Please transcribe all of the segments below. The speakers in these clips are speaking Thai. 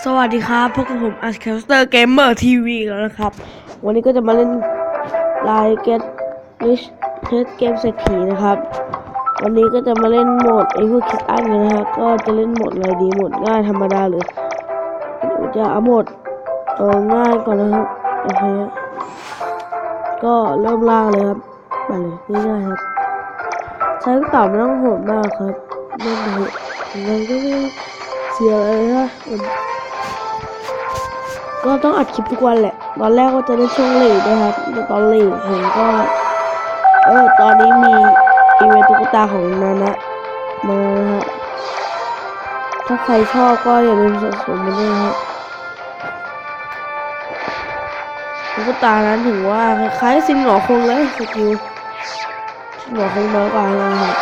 สวัสดีครับพบกับผมอัสเคสเตอร์เกมเมอร์ทีวีแล้วนะครับ วันนี้ก็จะมาเล่นไลน์เกตลิชเทสเกมเศรษฐีนะครับ วันนี้ก็จะมาเล่นโหมดไอ้พวกคิดอันกันนะครับก็จะเล่นโหมดอะไรดีโหมดง่ายธรรมดาหรือจะเอาโหมดเออง่ายก่อนนะครับโอเคก็เริ่มล่างเลยครับไปเลยง่ายๆครับ ใช้กระเป๋าไม่ต้องโหดมากครับเล่นไปเถอะมันก็ไม่เสียอะไรนะมัน ก็ต้องอัดคลิปทุกวันแหละ ตอนแรกก็จะได้ช่วงเลทนะครับแต่ตอนเลทผมก็เออตอนนี้มีอีเวนต์ตุ๊กตาของนานะมาฮะถ้าใครชอบก็อย่าลืมสะสมมันด้วยนะครับตุ๊กตานั้นถือว่าคล้ายๆซินหงอคงเลยสกิลหมอคงน้อยกว่าเลยครับ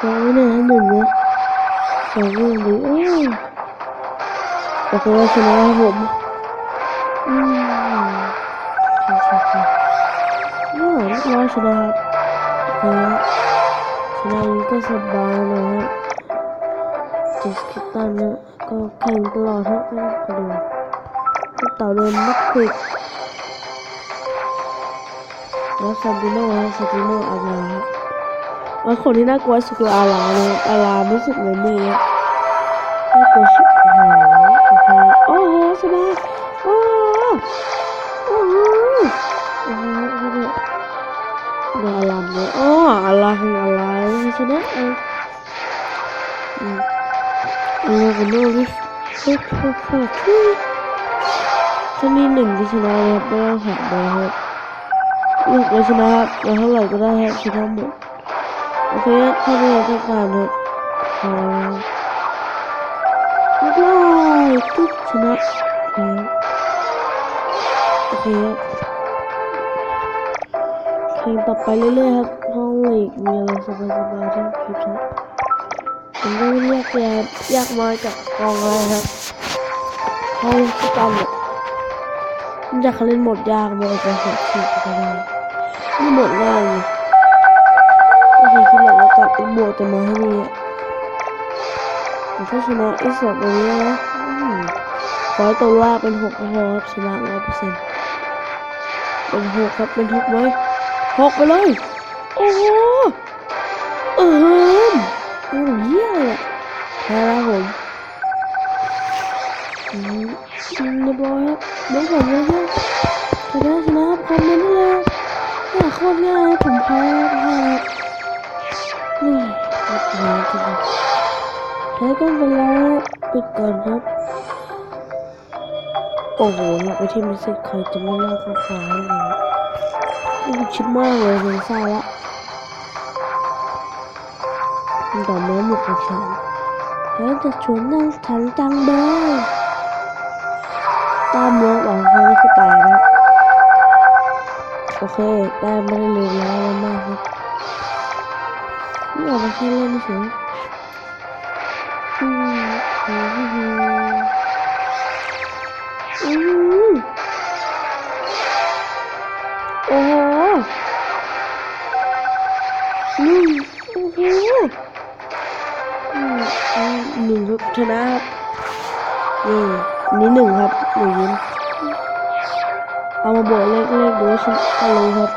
สองเนี่ยให้หนึ่งนะสองเนี่ยดีเอ้ โอเคชนะครับผมอืมใช่ใช่ใช่เนี่ยเรียบร้อยชนะครับโอเคชนะนี้ก็สบายนะฮะเจสกิตันนะก็แข่งตลอดฮะไม่ต้องกระโดดเต่าเดินไม่ควิดแล้วซาบิโน่ฮะซาบิโน่อาราฮะแล้วคนที่น่ากลัวสุดคืออาราเลยอารารู้สึกเหมือนนี่ฮะน่ากลัวชิบหาย สบายโอ้โหโอ้โหโอ้โหโอ้โหเดี๋ยวอาราเนี่ยอ๋ออารออารชนะเอออืมเออกันโน่ดิเฮ้ยเฮ้ยเฮ้ยเฮ้ยถ้ามีหนึ่งที่ชนะเลยครับไม่ต้องหักเลยครับอยากเลยชนะครับเอาเท่าไหร่ก็ได้ครับชนะหมดโอเคเข้าไปในต้องการครับพอเรียบร้อยตุ๊บชนะ เคครับแข่งต่อไปเรื่อยๆครับห้องลีกมีอะไรสบายๆที่คลิปครับผมก็ไม่เรียกแกยากมาจากกองอะไรครับห้องสตอมเนี่ยมันจะเขาเล่นหมดยากมันจะหดขีดไปได้นี่หมดง่ายเลยก็คือคิดหลักว่าจับไอ้บวจะมาให้นี่แต่ถ้าชนะอ้สองตัวนี้นะขอให้ตัวล่าเป็นหกก็พอครับชนะร้อยเปอร์เซ็นต์ เป็นหกครับเป็นหกไหมหกไปเลย โอ้โหเออโอ้เยี่ยเลยอะแพ้แล้วผมอืมอืมเรียบร้อยครับเดี๋ยวผมเลยครับชนะชนะคอมเมนต์เลยเนี่ยโคตรง่ายผมแพ้แพ้นี่ปิดร้านจริงๆแพ้ก็เป็นไรปิดก่อนครับ โอ้โหอยากไปที่มิสเซจใครจะไม่เล่าข้อความให้เลยนี่ชิดมากเลยเป็นซ่าละมันต่อมาหมดของฉันแล้วจะชวนนั่งฉันจังเบยตามเมืองหวังเขาไม่คือตายนะโอเค ได้ไม่ได้เลยแล้วมากครับนี่ออกมาแค่เล่นเฉยอืมอืม หนึ่งครับชนะครับนี่นนี้หนึ่งครับหนึ่งยิ้มเอามาบวกเลขเลขดูว่าฉันก็รู้ครับ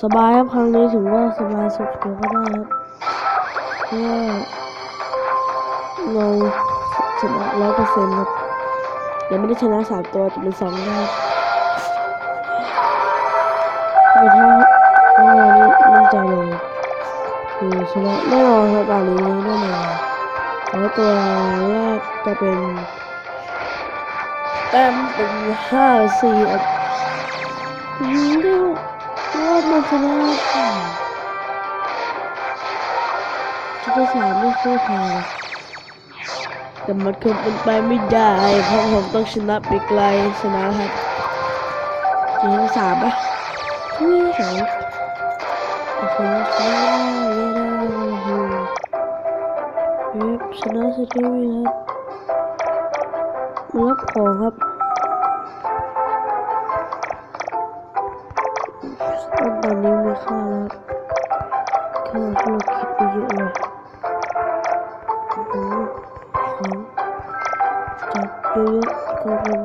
สบายครับครั้งนี้ถือว่าสบายสุดตัวก็ได้ครับเพราะว่าเราชนะร้อยเปอร์เซ็นต์ครับยังไม่ได้ชนะสามตัวจะเป็นสองนะครับแต่ถ้าถ้าวันนี้มั่น ใจเลยคือชนะแน่นอนครับด่านนี้แน่นอนแล้วตัวแรกจะเป็นแต้มเป็นห้าสี่อะยิงได้รอบมาชนะชุดที่สามไม่ค่อยแพ้แต่มันคงเป็นไปไม่ได้เพราะผมต้องชนะไปไกลชนะครับยิงสามปะยิงสอง คชนะเย้ได้เฮ้ยชนะสุดยอดครับมารับของครับตอนนี้ไมีค่าแล้วครับโอเคข้าวที่เราคิดไปเยอะเลยโอ้โหของจับเยอะๆก็เป็น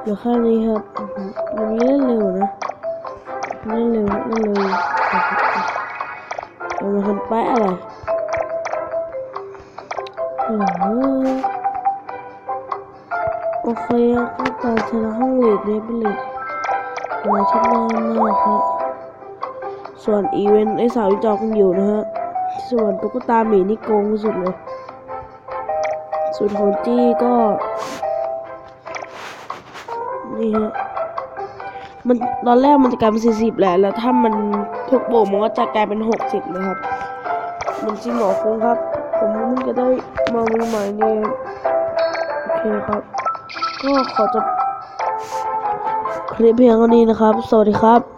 เหลือแค่นี้ครับอื้อหือวันเล่นเร็วนะ ล่นเร็วเล่นเร็วเอามาทำแปะอะไรโอ้โหโอเคก็ตามชนะห้องเลดเนี่ยเป็นเลดมาชนะมากครับส่วนอีเวนต์ไอสาวจอกันอยู่นะฮะ ส่วนตุ๊กตาหมีนี่โกงสุดเลย ส่วนของจี้ก็ นี่ฮะ มันตอนแรกมันจะกลายเป็นสี่สิบแหละ แล้วถ้ามันถูกโบกมันก็จะกลายเป็นหกสิบนะครับ มันจริงหรอคงครับ ผมเพิ่งจะได้มามือใหม่นี่ยโอเคครับ ก็ขอจบคลิปเพียงเท่านี้นะครับ สวัสดีครับ